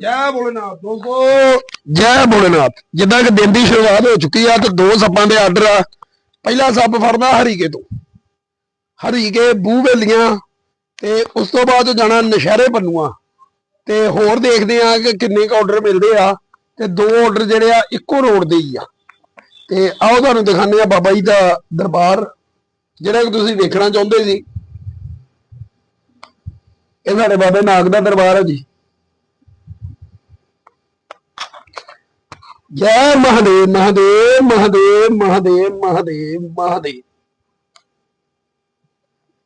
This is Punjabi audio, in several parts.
ਜੈ ਭੋਲੇਨਾਥ ਦੋਸਤੋ ਜੈ ਭੋਲੇਨਾਥ। ਜਿੱਦਾਂ ਕਿ ਦਿਨ ਦੀ ਸ਼ੁਰੂਆਤ ਹੋ ਚੁੱਕੀ ਆ ਤੇ ਦੋ ਸੱਪਾਂ ਦੇ ਆਰਡਰ ਆ। ਪਹਿਲਾ ਸੱਪ ਫੜਨਾ ਹਰੀਕੇ ਤੋਂ। ਹਰੀਕੇ ਬੂਹਵੇਲੀਆਂ ਤੇ ਉਸ ਤੋਂ ਬਾਅਦ ਜਾਣਾ ਨਸ਼ਹਿਰੇ ਪੰਨੂਆਂ। ਤੇ ਹੋਰ ਦੇਖਦੇ ਆ ਕਿ ਕਿੰਨੇ ਕ ਆਰਡਰ ਮਿਲਦੇ ਆ। ਤੇ ਦੋ ਆਰਡਰ ਜਿਹੜੇ ਆ, ਇੱਕੋ ਰੋਡ ਦੇ ਹੀ ਆ। ਤੇ ਆਓ ਤੁਹਾਨੂੰ ਦਿਖਾਉਂਦੇ ਆ ਬਾਬਾ ਜੀ ਦਾ ਦਰਬਾਰ, ਜਿਹੜਾ ਕਿ ਤੁਸੀਂ ਵੇਖਣਾ ਚਾਹੁੰਦੇ ਸੀ। ਇਹ ਸਾਡੇ ਬਾਬੇ ਨਾਗ ਦਾ ਦਰਬਾਰ ਹੈ ਜੀ। ਜੈ ਮਹਾਦੇਵ ਮਹਾਦੇਵ ਮਹਾਦੇਵ ਮਹਾਦੇਵ ਮਹਾਦੇਵ ਮਹਾਦੇਵ।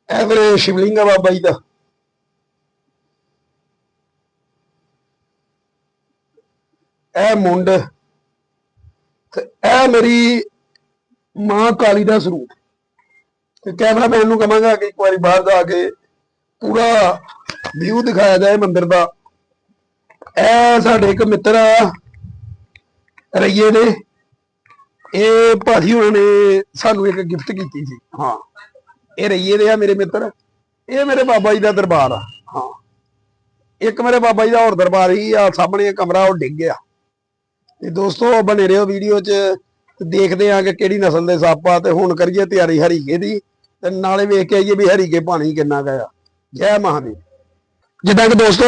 ਐਵਰੇ ਸ਼ਿਵਲਿੰਗਾ ਬਾਬਾ ਜੀ ਦਾ। ਇਹ ਮੁੰਡ, ਤੇ ਇਹ ਮੇਰੀ ਮਾਂ ਕਾਲੀ ਦਾ ਸਰੂਪ। ਤੇ ਕੈਮਰਾਮੈਨ ਨੂੰ ਕਹਾਂਗਾ ਕਿ ਇੱਕ ਵਾਰੀ ਬਾਹਰ ਜਾ ਕੇ ਪੂਰਾ ਵਿਊ ਦਿਖਾਇਆ ਜਾਏ ਮੰਦਿਰ ਦਾ। ਇਹ ਸਾਡੇ ਇੱਕ ਮਿੱਤਰ ਆ ਰਈਏ ਦੇ ਇਹ ਭਾਜੀ ਉਹਨਾਂ ਨੇ ਸਾਨੂੰ ਇੱਕ ਗਿਫਟ ਕੀਤੀ ਸੀ। ਹਾਂ। ਇਹ ਰਈਏ ਦੇ ਆ ਮੇਰੇ ਮਿੱਤਰ। ਇਹ ਮੇਰੇ ਬਾਬਾ ਜੀ ਦਾ ਦਰਬਾਰ ਆ। ਹਾਂ। ਇੱਕ ਮੇਰੇ ਬਾਬਾ ਜੀ ਦਾ ਹੋਰ ਦਰਬਾਰ ਹੀ ਆ ਸਾਹਮਣੇ ਕਮਰਾ, ਉਹ ਡਿੱਗ ਗਿਆ। ਤੇ ਦੋਸਤੋ ਬਣੇ ਰਹੋ ਵੀਡੀਓ 'ਚ ਦੇਖਦੇ ਆ ਕਿ ਕਿਹੜੀ ਨਸਲ ਦੇ ਸੱਪ ਆ ਤੇ ਹੁਣ ਕਰੀਏ ਤਿਆਰੀ ਹਰੀਕੇ ਦੀ। ਤੇ ਨਾਲੇ ਵੇਖ ਕੇ ਆਈਏ ਵੀ ਹਰੀਕੇ ਪਾਣੀ ਕਿੰਨਾ ਗਿਆ ਜੈ ਮਹਾਦੇਵ ਜਿੱਦਾਂ ਕਿ ਦੋਸਤੋ,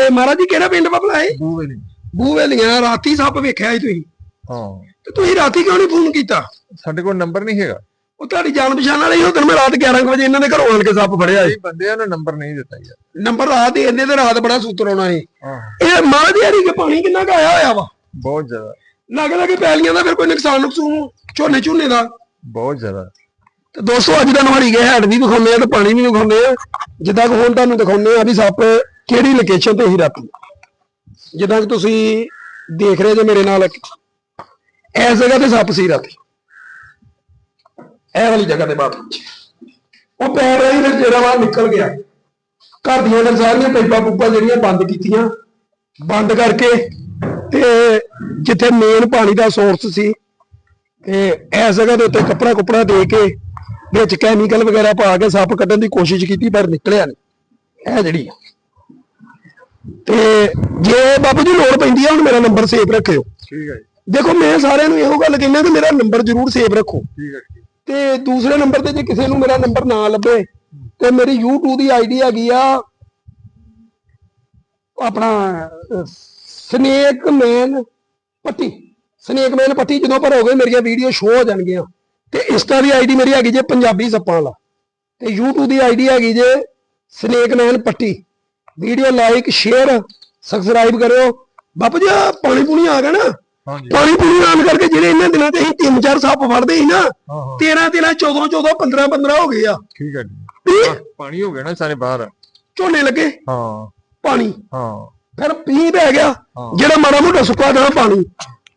ਇਹ ਮਹਾਰਾਜ ਜੀ ਕਿਹੜਾ ਪਿੰਡ ਬਬਲਾ ਹੈ ਬੂਵੇਲੀ ਬੂਵੇਲੀਆਂ ਰਾਤੀ ਸੱਪ ਵੇਖਿਆ ਸੀ ਤੁਸੀਂ। ਹਾਂ। ਤੇ ਤੁਸੀਂ ਰਾਤੀ ਕਿਉਂ ਨਹੀਂ ਫੋਨ ਕੀਤਾ? ਸਾਡੇ ਕੋਲ ਨੰਬਰ ਨਹੀਂ ਹੈਗਾ। ਉਹ ਤੁਹਾਡੀ ਜਾਣ ਪਛਾਣ ਵਾਲੇ ਹੀ ਉਦੋਂ ਮੈਂ ਰਾਤ 11 ਕੁ ਵਜੇ ਇਹਨਾਂ ਦੇ ਘਰੋਂ ਆਣ ਕੇ ਸੱਪ ਫੜਿਆ ਸੀ। ਕਈ ਬੰਦਿਆਂ ਨੂੰ ਨੰਬਰ ਨਹੀਂ ਦਿੱਤਾ ਯਾਰ। ਨੰਬਰ ਰਾਤ ਦੇ ਇੰਨੇ ਤੇ ਰਾਤ ਬੜਾ ਸੂਤਰ ਆਉਣਾ ਸੀ। ਹਾਂ। ਇਹ ਮਹਾਰਾਜ ਹਰੀ ਕੇ ਪਾਣੀ ਕਿੰਨਾ ਕੁ ਆਇਆ ਹੋਇਆ ਵਾ? ਬਹੁਤ ਜ਼ਿਆਦਾ। ਲੱਗ ਲੱਗੇ ਪੈਲੀਆਂ ਦਾ ਫਿਰ ਕੋਈ ਨੁਕਸਾਨ ਨੁਕਸੂਨ ਝੋਨੇ ਝੋਨੇ ਦਾ? ਬਹੁਤ ਜ਼ਿਆਦਾ। ਤੇ ਦੋਸਤੋ ਅੱਜ ਤੁਹਾਨੂੰ ਹਰੀ ਗਏ ਹੈਡ ਵੀ ਦਿਖਾਉਂਦੇ ਆ ਤੇ ਪਾਣੀ ਵੀ ਦਿਖਾਉਂਦੇ ਆ। ਜਿੱਦਾਂ ਕਿ ਹੁਣ ਤੁਹਾਨੂੰ ਦਿਖਾਉਂਦੇ ਆ ਵੀ ਸੱਪ ਕਿਹੜੀ ਲੋਕੇਸ਼ਨ ਤੇ ਹੀ ਰਾਤੀ ਜਿੱਦਾਂ ਕਿ ਤੁਸੀਂ ਦੇਖ ਰਹੇ ਜੇ ਮੇਰੇ ਨਾਲ ਇਸ ਜਗ੍ਹਾ ਤੇ ਸੱਪ ਸੀ ਰਾਤੀ। ਇਹ ਵਾਲੀ ਜਗ੍ਹਾ ਤੇ ਬਾਤ ਉਹ ਪੈਰ ਰਹੀ ਫਿਰ ਜਿਹੜਾ ਵਾ ਨਿਕਲ ਗਿਆ। ਘਰ ਦੀਆਂ ਫਿਰ ਸਾਰੀਆਂ ਪਾਈਪਾਂ ਪੂਪਾਂ ਜਿਹੜੀਆਂ ਬੰਦ ਕੀਤੀਆਂ। ਬੰਦ ਕਰਕੇ ਤੇ ਜਿੱਥੇ ਮੇਨ ਪਾਣੀ ਦਾ ਸੋਰਸ ਸੀ, ਤੇ ਇਸ ਜਗ੍ਹਾ ਦੇ ਉੱਤੇ ਕੱਪੜਾ ਕੁਪੜਾ ਦੇ ਕੇ ਵਿੱਚ ਕੈਮੀਕਲ ਵਗੈਰਾ ਪਾ ਕੇ ਸੱਪ ਕੱਢਣ ਦੀ ਕੋਸ਼ਿਸ਼ ਕੀਤੀ, ਪਰ ਨਿਕਲਿਆ ਨਹੀਂ। ਇਹ ਜਿਹੜੀ ਤੇ ਜੇ ਬਾਬੂ ਜੀ ਲੋੜ ਪੈਂਦੀ ਆ ਹੁਣ ਮੇਰਾ ਨੰਬਰ ਸੇਵ ਰੱਖਿਓ। ਠੀਕ ਹੈ ਜੀ। ਦੇਖੋ ਮੈਂ ਸਾਰਿਆਂ ਨੂੰ ਇਹੋ ਗੱਲ ਕਹਿੰਦਾ ਕਿ ਮੇਰਾ ਨੰਬਰ ਜ਼ਰੂਰ ਸੇਵ ਰੱਖੋ। ਠੀਕ ਹੈ ਜੀ। ਤੇ ਦੂਸਰੇ ਨੰਬਰ ਤੇ ਜੇ ਕਿਸੇ ਨੂੰ ਮੇਰਾ ਨੰਬਰ ਨਾ ਲੱਭੇ ਤੇ ਮੇਰੀ YouTube ਦੀ ਆਈਡੀ ਹੈਗੀ ਆ ਆਪਣਾ ਸਨੇਕ ਮੈਨ ਪੱਟੀ ਸਨੇਕ ਮੈਨ ਪੱਟੀ ਜਦੋਂ ਭਰੋਗੇ ਮੇਰੀਆਂ ਵੀਡੀਓ ਸ਼ੋ ਹੋ ਜਾਣਗੀਆਂ। ਤੇ ਇੰਸਟਾ ਦੀ ਆਈਡੀ ਮੇਰੀ ਹੈਗੀ ਜੇ ਪੰਜਾਬੀ ਸੱਪਾਂ ਵਾਲਾ। ਤੇ YouTube ਦੀ ਆਈਡੀ ਹੈਗੀ ਜੇ snake man Patti video like share subscribe ਕਰਿਓ। ਬਾਪੂ ਜੀ ਆਹ ਪਾਣੀ ਪੂਣੀ ਆ ਗਿਆ ਨਾ। ਹਾਂਜੀ। ਪਾਣੀ ਪੂਣੀ ਆਣ ਕਰਕੇ ਜਿਹੜੇ ਇਹਨਾਂ ਦਿਨਾਂ ਤੇ ਅਸੀਂ ਤਿੰਨ ਚਾਰ ਸੱਪ ਫੜਦੇ ਸੀ ਨਾ ਹਾਂ ਹਾਂ। 13 13 14 14 15 15 ਹੋ ਗਏ ਆ। ਠੀਕ ਹੈ ਜੀ। ਵੀ ਪਾ- ਪਾਣੀ ਹੋ ਗਿਆ ਨਾ ਸਾਰੇ ਬਾਹਰ। ਝੋਨੇ ਲੱਗੇ। ਹਾਂ। ਪਾਣੀ। ਹਾਂ। ਫਿਰ ਪੀ ਪੈ ਗਿਆ। ਹਾਂ। ਜਿਹੜਾ ਮਾੜਾ ਮੋਟਾ ਸੁੱਕਾ ਦਾ ਪਾਣੀ।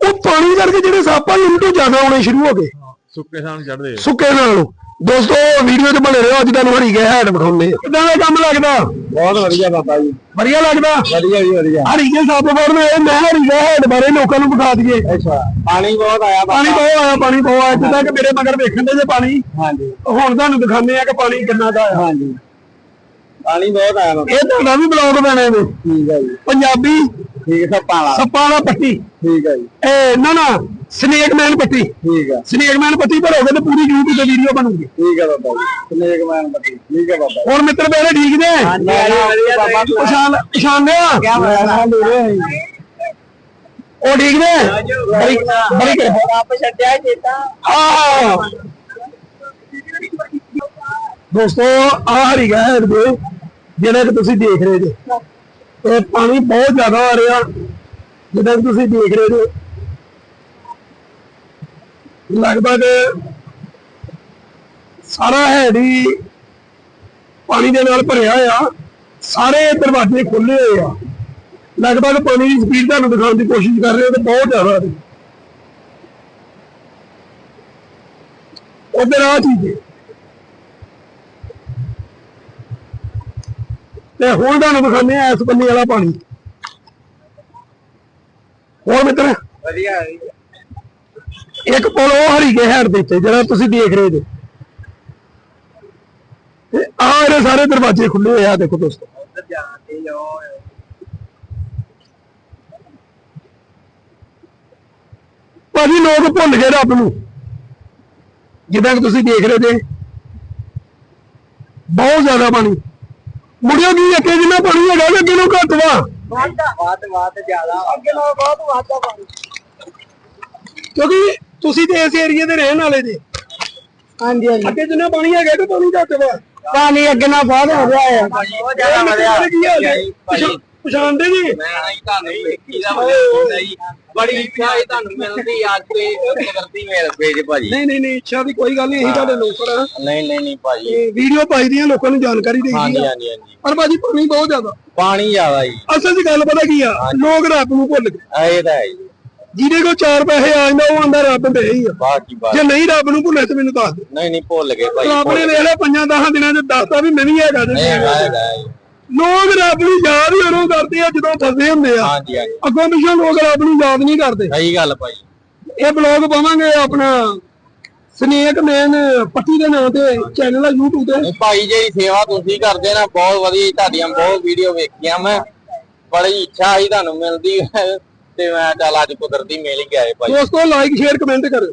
ਉਹ ਪਾਣੀ ਕਰਕੇ ਜਿਹੜੇ ਸੱਪ ਆ ਜ਼ਿਆਦਾ ਆਉਣੇ ਸ਼ੁਰੂ ਹੋ ਗਏ। ਸੁੱਕੇ ਸਾਨ ਚੜਦੇ ਸੁੱਕੇ ਨਾਲੋਂ। ਦੋਸਤੋ ਵੀਡੀਓ 'ਚ ਬਣੇ ਰਹੋ ਅੱਜ ਤੁਹਾਨੂੰ ਹਰੀ ਗਏ ਹੈਡ ਬਿਠਾਉਣੇ ਕਿਦਾਂ ਦਾ ਕੰਮ ਲੱਗਦਾ? ਬਹੁਤ ਵਧੀਆ ਬਾਬਾ ਜੀ। ਵਧੀਆ ਲੱਗਦਾ? ਵਧੀਆ ਜੀ ਵਧੀਆ। ਹਰੀ ਗਏ ਸੱਪ ਫੜਨੇ ਇਹ ਮੈਂ ਹਰੀ ਗਏ ਹੈਡ ਬਾਰੇ ਲੋਕਾਂ ਨੂੰ ਬਿਠਾ ਦਈਏ। ਅੱਛਾ ਪਾਣੀ ਬਹੁਤ ਆਇਆ ਪਾਣੀ ਬਹੁਤ ਆਇਆ ਪਾਣੀ ਬਹੁਤ ਆਇਆ। ਜਿੱਦਾਂ ਕਿ ਮੇਰੇ ਮਗਰ ਵੇਖਣ ਦੇ ਜੇ ਪਾਣੀ। ਹਾਂਜੀ। ਹੁਣ ਤੁਹਾਨੂੰ ਦਿਖਾਉਂਦੇ ਆ ਕਿ ਪਾਣੀ ਕਿੰਨਾ ਦਾ ਆਇਆ। ਹਾਂਜੀ। ਪਾਣੀ ਬਹੁਤ ਆਇਆ ਇਹ ਤੁਹਾਡਾ ਵੀ ਬਲੌਗ ਬਣੇ ਨੇ ਠੀਕ ਹੈ ਜੀ। ਪੰਜਾਬੀ ਠੀਕ ਹੈ ਪਾਲਾ ਸੱਪਾਂ ਦਾ ਪੱਟੀ। ਠੀਕ ਹੈ ਜੀ। ਇਹ ਨਾ ਨਾ। Snake man Patti. ਠੀਕ ਹੈ ਸਨੇਕ ਮੈਨ ਪੱਟੀ ਭਰੋਗੇ ਤੇ ਪੂਰੀ YouTube ਤੇ ਵੀਡੀਓ ਬਣੂਗੀ। ਠੀਕ ਹੈ ਬਾਬਾ ਜੀ। ਸਨੇਕ ਮੈਨ ਬੱਤੀ ਠੀਕ ਹੈ ਬਾਬਾ ਹੁਣ ਮਿੱਤਰ ਮੇਰੇ ਠੀਕ ਨੇ? ਬਾਬਾ ਪਛਾਣ ਪਛਾਣਦੇ ਆ। ਉਹ ਠੀਕ ਨੇ? ਬੜੀ ਬੜੀ ਕਿਰਪਾ। ਆਪ ਛੱਡਿਆ ਚੇਤਾ। ਆ ਦੋਸਤੋ ਆ ਹਰੀ ਗਾ ਹੈ ਦੇ ਜਿਹੜਾ ਕਿ ਤੁਸੀਂ ਦੇਖ ਰਹੇ ਜੇ। ਇਹ ਪਾਣੀ ਬਹੁਤ ਜ਼ਿਆਦਾ ਆ ਰਿਹਾ ਜਿਹੜਾ ਕਿ ਤੁਸੀਂ ਦੇਖ ਰਹੇ ਜੇ। ਲਗਭਗ ਸਾਰਾ ਹੈੜੀ ਪਾਣੀ ਦੇ ਨਾਲ ਭਰਿਆ ਆ ਸਾਰੇ ਦਰਵਾਜ਼ੇ ਖੁੱਲੇ ਹੋਏ ਆ। ਲਗਭਗ ਪਾਣੀ ਦੀ ਸਪੀਡ ਤੁਹਾਨੂੰ ਦਿਖਾਉਣ ਦੀ ਕੋਸ਼ਿਸ਼ ਕਰ ਰਹੇ ਹੋ ਤੇ ਬਹੁਤ ਜ਼ਿਆਦਾ ਆ ਉਧਰ ਆ ਚੀਜ਼ ਤੇ ਹੁਣ ਤੁਹਾਨੂੰ ਦਿਖਾਉਂਦੇ ਆ ਇਸ ਬੰਨੇ ਵਾਲਾ ਪਾਣੀ। ਹੋਰ ਮਿੱਤਰ? ਵਧੀਆ। ਇੱਕ ਪੁਲ ਉਹ ਹਰੀਕੇ ਹੈਡ ਦੇ ਉੱਤੇ ਜਿਹੜਾ ਤੁਸੀਂ ਦੇਖ ਰਹੇ ਜੇ। ਤੇ ਆ ਇਹਦੇ ਸਾਰੇ ਦਰਵਾਜ਼ੇ ਖੁੱਲੇ ਹੋਏ ਆ ਦੇਖੋ ਦੋਸਤੋ। ਭਾਜੀ ਲੋਕ ਭੁੱਲ ਗਏ ਰੱਬ ਨੂੰ। ਜਿੱਦਾਂ ਕਿ ਤੁਸੀਂ ਦੇਖ ਰਹੇ ਜੇ। ਬਹੁਤ ਜ਼ਿਆਦਾ ਪਾਣੀ। ਮੁੜਿਓ ਕੀ ਅੱਗੇ ਜਿੰਨਾ ਪਾਣੀ ਹੈਗਾ ਅੱਗੇ ਨੂੰ ਘੱਟ ਵਾ? ਵੱਧ ਜ਼ਿਆਦਾ। ਅੱਗੇ ਨਾਲੋਂ ਬਹੁਤ ਵੱਧ ਪਾਣੀ। ਕਿਉਂਕਿ ਤੁਸੀਂ ਤੇ ਇਸ ਏਰੀਏ ਦੇ ਰਹਿਣ ਵਾਲੇ ਜੀ। ਹਾਂਜੀ ਹਾਂਜੀ। ਅੱਗੇ ਜਿੰਨਾ ਪਾਣੀ ਹੈਗਾ ਕਿ ਪਾਣੀ ਘੱਟ ਵਾ। ਪਾਣੀ ਅੱਗੇ ਨਾਲ ਬਹੁਤ ਹੋ ਰਿਹਾ ਹੈ ਬਹੁਤ ਕੀ ਹਾਲ ਪਛਾਣਦੇ ਜੀ ਮੈਂ ਆਈ ਤੁਹਾਨੂੰ ਵੇਖੀ ਦਾ ਬੜਾ ਜੀ। ਬੜੀ ਇੱਛਾ ਹੈ ਤੁਹਾਨੂੰ ਮਿਲਦੀ ਅੱਜ ਤੇ ਕੁਦਰਤੀ ਮੇਲ ਪੇਜ ਭਾਜੀ ਨਹੀਂ ਨਹੀਂ ਨਹੀਂ ਇੱਛਾ ਦੀ ਕੋਈ ਗੱਲ ਨਹੀਂ ਅਸੀਂ ਤੁਹਾਡੇ ਨੌਕਰ ਆ ਨਹੀਂ ਨਹੀਂ ਨਹੀਂ ਭਾਜੀ ਵੀਡੀਓ ਪਾਈ ਦੀਆਂ ਲੋਕਾਂ ਨੂੰ ਜਾਣਕਾਰੀ ਦੇਈ ਹਾਂਜੀ ਆ। ਹਾਂਜੀ ਹਾਂਜੀ ਪਰ ਭਾਜੀ ਪਾਣੀ ਬਹੁਤ ਜ਼ਿਆਦਾ। ਪਾਣੀ ਜ਼ਿਆਦਾ ਜੀ। ਅਸਲ 'ਚ ਗੱਲ ਪਤਾ ਕੀ ਆ? ਲੋਕ ਰੱਬ ਨੂੰ ਭੁੱਲ ਗਏ। ਆ ਇਹ ਤਾਂ ਹੈ ਜੀ। ਜਿਹਦੇ ਕੋਲ ਚਾਰ ਪੈਸੇ ਆ ਜਾਂਦਾ ਉਹ ਆਂਦਾ ਰੱਬ ਦੇ ਹੀ ਆ। ਬਾਕੀ ਬਾਤ ਜੇ ਨਹੀਂ ਰੱਬ ਨੂੰ ਭੁੱਲੇ ਤੇ ਮੈਨੂੰ ਦੱਸ ਦੇ। ਨਹੀਂ ਨਹੀਂ ਭੁੱਲ ਗਏ ਭਾਈ ਰੱਬ ਨੇ ਵੇਖ ਲਿਆ ਪੰਜਾਂ ਦਸਾਂ ਦਿਨਾਂ 'ਚ ਦੱਸਦਾ ਵੀ ਮੈਂ ਵੀ ਹੈਗਾ ਜੀ। ਇਹ ਹੈਗਾ ਹੈਗਾ। ਜੀ। ਲੋਕ ਰੱਬ ਨੂੰ ਯਾਦ ਹੀ ਉਦੋਂ ਕਰਦੇ ਆ ਜਦੋਂ ਫਸੇ ਹੁੰਦੇ ਆ। ਹਾਂਜੀ ਹਾਂਜੀ। ਅੱਗੋਂ ਪਿੱਛੋਂ ਲੋਕ ਰੱਬ ਨੂੰ ਯਾਦ ਨਹੀਂ ਕਰਦੇ। ਸਹੀ ਗੱਲ ਭਾਈ। ਇਹ ਬਲੌਗ ਪਾਵਾਂਗੇ ਆਪਣਾ ਸਨੇਕ ਮੈਨ ਪੱਟੀ ਦੇ ਨਾਂ ਤੇ ਚੈਨਲ ਆ YouTube ਤੇ। ਨਹੀਂ ਭਾਈ ਜਿਹੜੀ ਸੇਵਾ ਤੁਸੀਂ ਕਰਦੇ ਨਾ ਬਹੁਤ ਵਧੀਆ ਤੁਹਾਡੀਆਂ ਬਹੁਤ ਵੀਡੀਓ ਵੇਖੀਆਂ ਮੈਂ। ਬੜੀ ਇੱਛਾ ਸੀ ਤੁਹਾਨੂੰ ਮਿਲਦੀ ਤੇ ਮੈਂ ਚੱਲ ਅੱਜ ਕੁਦਰਤੀ ਮਿਲ ਹੀ ਗਿਆ ਏ ਭਾਈ ਦੋਸਤੋ ਲਾਈਕ, ਸ਼ੇਅਰ, ਕਮੈਂਟ ਕਰੋ।